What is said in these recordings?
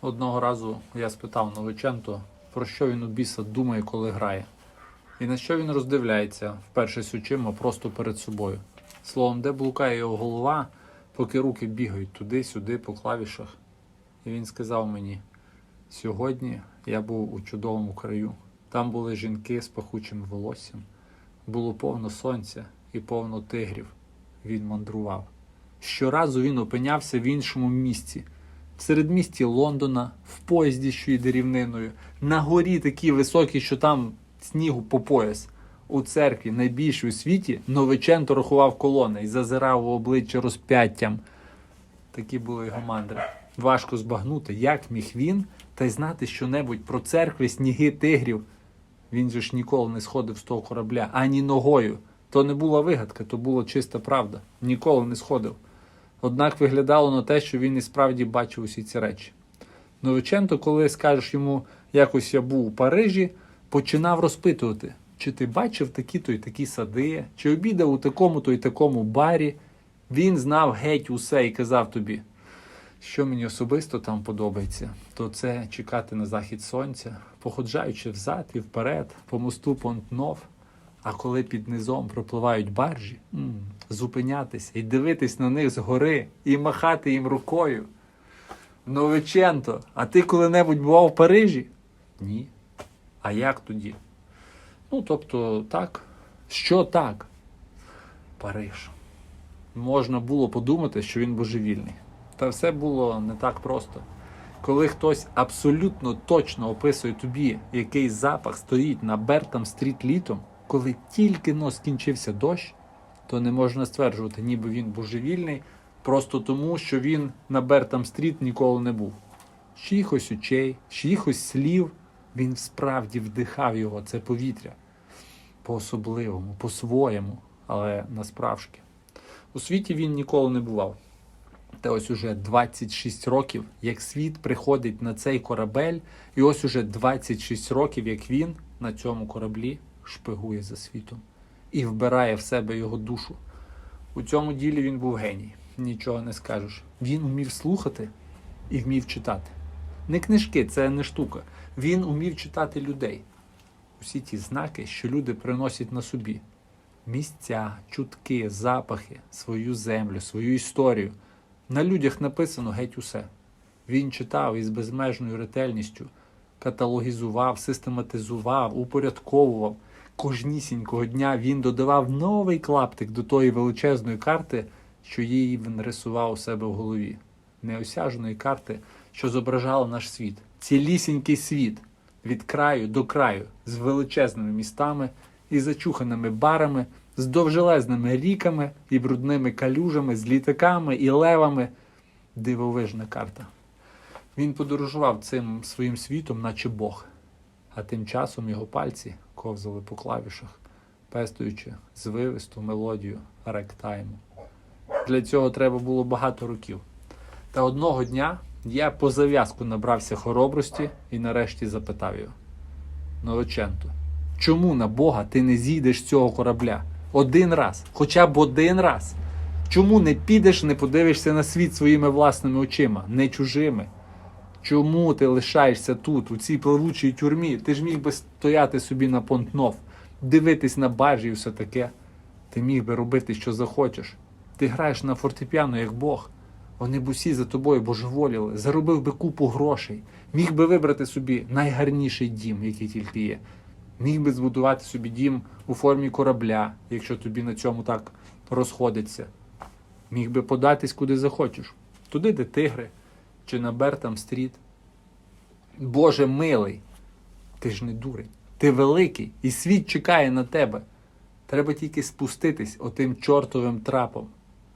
Одного разу я спитав Новиченто, про що він у біса думає, коли грає. І на що він роздивляється, вперше очима просто перед собою. Словом, де блукає його голова, поки руки бігають туди-сюди по клавішах. І він сказав мені: сьогодні я був у чудовому краю. Там були жінки з пахучим волоссям, було повно сонця і повно тигрів. Він мандрував. Щоразу він опинявся в іншому місці. В середмісті Лондона, в поїзді, що йде рівниною, на горі такі високі, що там снігу по пояс. У церкві, найбільшій у світі, Новиченто рахував колони і зазирав у обличчя розп'яттям. Такі були його мандри. Важко збагнути, як міг він та й знати щонебудь про церкви, сніги, тигрів. Він же ж ніколи не сходив з того корабля ані ногою. То не була вигадка, то була чиста правда. Ніколи не сходив. Однак виглядало на те, що він і справді бачив усі ці речі. Новиченто, коли скажеш йому, якось я був у Парижі, починав розпитувати, чи ти бачив такі-то й такі сади, чи обідав у такому-то й такому барі. Він знав геть усе і казав тобі, що мені особисто там подобається, то це чекати на захід сонця, походжаючи взад і вперед, по мосту Понтнов. А коли під низом пропливають баржі, зупинятися і дивитись на них згори, і махати їм рукою. Новиченто, а ти коли-небудь бував в Парижі? Ні. А як тоді? Ну, тобто, так. Що так? Париж. Можна було подумати, що він божевільний. Та все було не так просто. Коли хтось абсолютно точно описує тобі, який запах стоїть на Бертам стріт літом, коли тільки но скінчився дощ, то не можна стверджувати, ніби він божевільний, просто тому, що він на Бертам стріт ніколи не був. Чиїхось очей, чиїхось слів він справді вдихав його, це повітря. По-особливому, по-своєму, але насправжки. У світі він ніколи не бував. Та ось уже 26 років, як світ приходить на цей корабель, і ось уже 26 років, як він на цьому кораблі шпигує за світом і вбирає в себе його душу. У цьому ділі він був геній, нічого не скажеш. Він умів слухати і вмів читати. Не книжки, це не штука. Він умів читати людей. Усі ті знаки, що люди приносять на собі: місця, чутки, запахи, свою землю, свою історію. На людях написано геть усе. Він читав із безмежною ретельністю, каталогізував, систематизував, упорядковував. Кожнісінького дня він додавав новий клаптик до тої величезної карти, що її він рисував у себе в голові. Неосяжної карти, що зображала наш світ, цілісінький світ від краю до краю, з величезними містами і зачуханими барами, з довжелезними ріками і брудними калюжами, з літаками і левами. Дивовижна карта. Він подорожував цим своїм світом, наче Бог, а тим часом його пальці ковзали по клавішах, пестуючи звивисту мелодію ректайму. Для цього треба було багато років. Та одного дня я по зав'язку набрався хоробрості і нарешті запитав його: Новиченто, чому на Бога ти не зійдеш з цього корабля? Один раз, хоча б один раз. Чому не підеш, не подивишся на світ своїми власними очима, не чужими? Чому ти лишаєшся тут, у цій пливучій тюрмі? Ти ж міг би стояти собі на понтнов, дивитись на баржі і все таке. Ти міг би робити, що захочеш. Ти граєш на фортепіано, як Бог. Вони б усі за тобою божеволіли, заробив би купу грошей, міг би вибрати собі найгарніший дім, який тільки є. Міг би збудувати собі дім у формі корабля, якщо тобі на цьому так розходиться. Міг би податись куди захочеш. Туди, де тигри, чи на Бертам стріт. Боже милий, ти ж не дурень, ти великий, і світ чекає на тебе. Треба тільки спуститись отим чортовим трапом,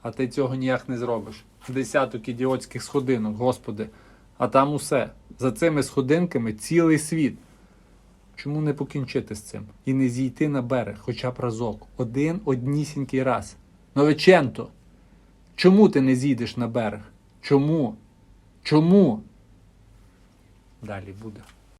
а ти цього ніяк не зробиш. Десяток ідіотських сходинок, Господи, а там усе. За цими сходинками цілий світ. Чому не покінчити з цим і не зійти на берег хоча б разок, один однісінький раз? Новиченто, чому ти не зійдеш на берег? Чому? Чому? Далі буде.